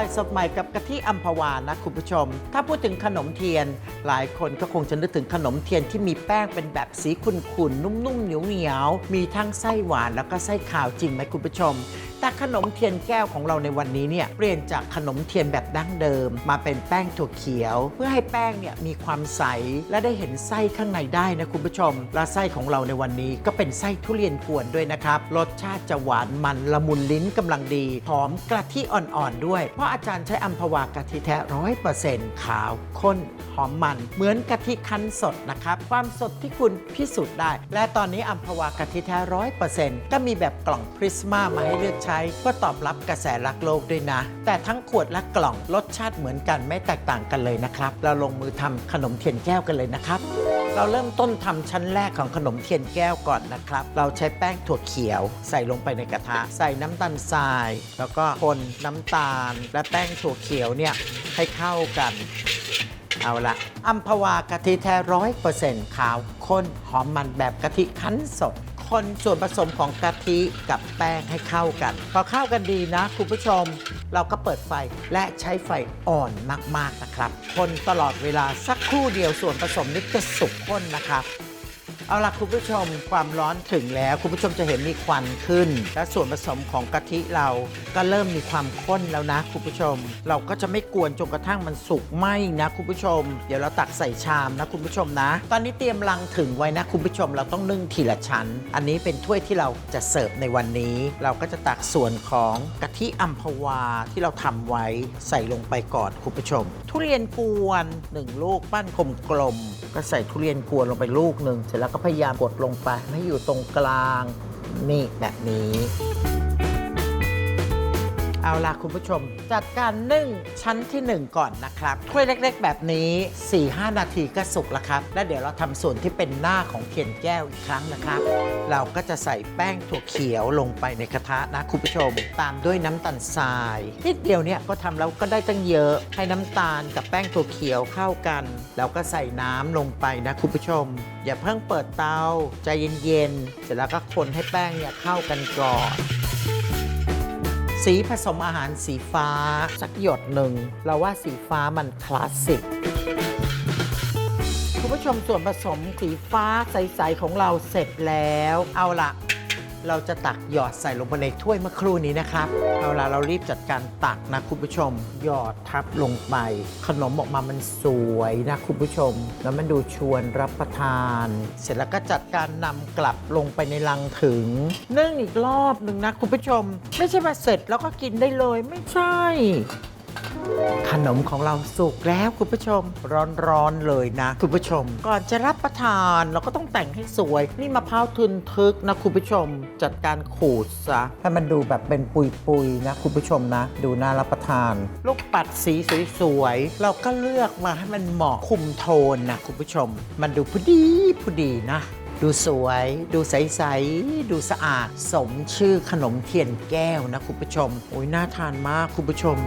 อยสดใหม่กับกะทิอัมพวานะคุณผู้ชม ถ้าพูดถึงขนมเทียน หลายคนก็คงจะนึกถึงขนมเทียนที่มีแป้งเป็นแบบสีขุ่นๆนุ่มๆเหนียวๆมีทั้งไส้หวานแล้วก็ไส้ขาวจริงไหมคุณผู้ชม แต่ขนมเทียนแก้วของเราในวันนี้เนี่ยเปลี่ยนจากขนมเทียนแบบดั้งเดิม มาเป็นแป้งถั่วเขียว เพื่อให้แป้งเนี่ยมีความใสและได้เห็นไส้ข้างในได้นะคุณผู้ชม และไส้ของเราในวันนี้ก็เป็นไส้ทุเรียนกวนด้วยนะครับ รสชาติจะหวานมันละมุนลิ้นกำลังดีหอมกะทิอ่อนๆด้วย เพราะอาจารย์ใช้อัมพวากะทิแท้ร้อยเปอร์เซ็นต์ขาวข้นหอมมัน เหมือนกะทิคั้นสดนะครับ ความสดที่คุณพิสูจน์ได้ และตอนนี้อัมพวากะทิแท้ร้อยเปอร์เซ็นต์ก็มีแบบกล่องพริสมามาให้เลือกใช้เพื่อตอบรับกระแสรักโลกด้วยนะ แต่ทั้งขวดและกล่องรสชาติเหมือนกันไม่แตกต่างกันเลยนะครับ เราลงมือทำขนมเทียนแก้วกันเลยนะครับ เราเริ่มต้นทำชั้นแรกของขนมเทียนแก้วก่อนนะครับ เราใช้แป้งถั่วเขียว ใส่ลงไปในกระทะ ใส่น้ำตาลทราย แล้วก็คนน้ำตาล และแป้งถั่วเขียวเนี่ยให้เข้ากันเอาละอัมพวากะทิแท้ร้อยเปอร์เซ็นต์ขาวข้นหอมมันแบบกะทิคั้นสด คนส่วนผสมของกะทิกับแป้งให้เข้ากัน พอเข้ากันดีนะ คุณผู้ชม เราก็เปิดไฟและใช้ไฟอ่อนมากๆนะครับ คนตลอดเวลาสักครู่เดียวส่วนผสมนี้จะสุกข้นนะครับ เอาล่ะคุณผู้ชมความร้อนถึงแล้ว คุณผู้ชมจะเห็นมีควันขึ้น และส่วนผสมของกะทิเราก็เริ่มมีความข้นแล้วนะคุณผู้ชม เราก็จะไม่กวนจนกระทั่งมันสุกไหมนะคุณผู้ชม เดี๋ยวเราตักใส่ชามนะคุณผู้ชมนะ ตอนนี้เตรียมลังถึงไว้นะคุณผู้ชมเราต้องนึ่งทีละชั้น อันนี้เป็นถ้วยที่เราจะเสิร์ฟในวันนี้ เราก็จะตักส่วนของกะทิอัมพวาที่เราทำไว้ใส่ลงไปก่อนคุณผู้ชม ทุเรียนกวนหนึ่งลูกปั้นกลมๆก็ใส่ทุเรียนกวนลงไปลูกหนึ่งเสร็จแล้วก็พยายามกดลงไปให้อยู่ตรงกลางนี่แบบนี้ เอาล่ะคุณผู้ชม จัดการนึ่งชั้นที่ 1 ก่อนนะครับถ้วยเล็ก ๆ แบบนี้ 4-5 นาทีก็สุกแล้วครับ แล้วเดี๋ยวเราทำส่วนที่เป็นหน้าของเทียนแก้วอีกครั้งนะครับ เราก็จะใส่แป้งถั่วเขียวลงไปในกระทะนะคุณผู้ชม ตามด้วยน้ำตาลทรายนิดเดียวเนี่ยก็ทำแล้วก็ได้ตั้งเยอะให้น้ำตาลกับแป้งถั่วเขียวเข้ากันแล้วก็ใส่น้ำลงไปนะคุณผู้ชม อย่าเพิ่งเปิดเตาใจเย็นๆเสร็จแล้วก็คนให้แป้งเนี่ยเข้ากันก่อน สีผสมอาหารสีฟ้า สักหยดหนึ่ง เราว่าสีฟ้ามันคลาสสิกคุณผู้ชมส่วนผสมสีฟ้าใส ๆ ของเราเสร็จแล้ว เอาละ เราจะตักหยอดใส่ลงไปในถ้วยเมื่อครู่นี้นะครับ เอาละเรารีบจัดการตักนะคุณผู้ชม หยอดทับลงไป ขนมออกมามันสวยนะคุณผู้ชม แล้วมันดูชวนรับประทาน เสร็จแล้วก็จัดการนำกลับลงไปในลังถึงนึ่งอีกรอบหนึ่งนะคุณผู้ชม ไม่ใช่มาเสร็จแล้วก็กินได้เลยไม่ใช่ ขนมของเราสุกแล้วคุณผู้ชมร้อนๆเลยนะคุณผู้ชม ก่อนจะรับประทานเราก็ต้องแต่งให้สวย นี่มะพร้าวทึนทึกนะคุณผู้ชม จัดการขูดซะให้มันดูแบบเป็นปุยๆนะคุณผู้ชมนะ ดูน่ารับประทาน ลูกปัดสีสวยๆเราก็เลือกมาให้มันเหมาะคุมโทนนะคุณผู้ชม มันดูพอดีพอดีนะดูสวย ดูใส ๆ ดูสะอาด สมชื่อขนมเทียนแก้วนะคุณผู้ชม โอ้ยน่าทานมากคุณผู้ชม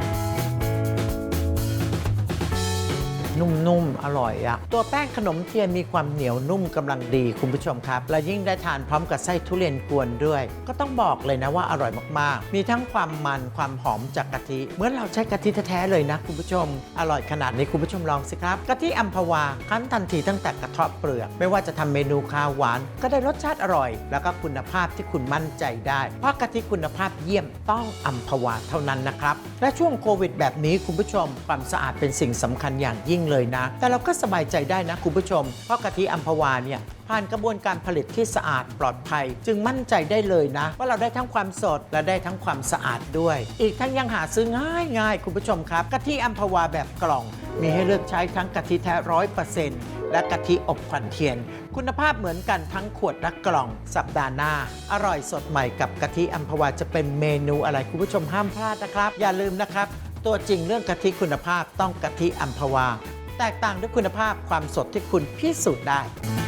นุ่มๆ อร่อยอะตัวแป้งขนมเทียนมีความเหนียวนุ่มกำลังดีคุณผู้ชมครับ และยิ่งได้ทานพร้อมกับไส้ทุเรียนกวนด้วย ก็ต้องบอกเลยนะว่าอร่อยมากๆ มีทั้งความมันความหอมจากกะทิเหมือนเราใช้กะทิแท้ๆเลยนะคุณผู้ชม อร่อยขนาดนี้คุณผู้ชมลองสิครับกะทิอัมพวาคั้นทันทีตั้งแต่กระเทาะเปลือก ไม่ว่าจะทำเมนูข้าวหวาน ก็ได้รสชาติอร่อย แล้วก็คุณภาพที่คุณมั่นใจได้ เพราะกะทิคุณภาพเยี่ยมต้องอัมพวาเท่านั้นนะครับและช่วงโควิด แบบนี้คุณผู้ชมความสะอาดเป็นสิ่งสำคัญอย่างยิ่งเลยนะ แต่เราก็สบายใจได้นะคุณผู้ชม เพราะกะทิอัมพวาเนี่ยผ่านกระบวนการผลิตที่สะอาดปลอดภัย จึงมั่นใจได้เลยนะ ว่าเราได้ทั้งความสดและได้ทั้งความสะอาดด้วย อีกทั้งยังหาซื้อง่ายง่ายๆคุณผู้ชมครับกะทิอัมพวาแบบกล่อง มีให้เลือกใช้ทั้งกะทิแท้ร้อยเปอร์เซ็นต์และกะทิอบควันเทียน คุณภาพเหมือนกันทั้งขวดและกล่องสัปดาห์หน้า อร่อยสดใหม่กับกะทิอัมพวาจะเป็นเมนูอะไรคุณผู้ชมห้ามพลาดนะครับ อย่าลืมนะครับ ตัวจริงเรื่องกะทิคุณภาพต้องกะทิอัมพวา แตกต่างด้วยคุณภาพความสดที่คุณพิสูจน์ได้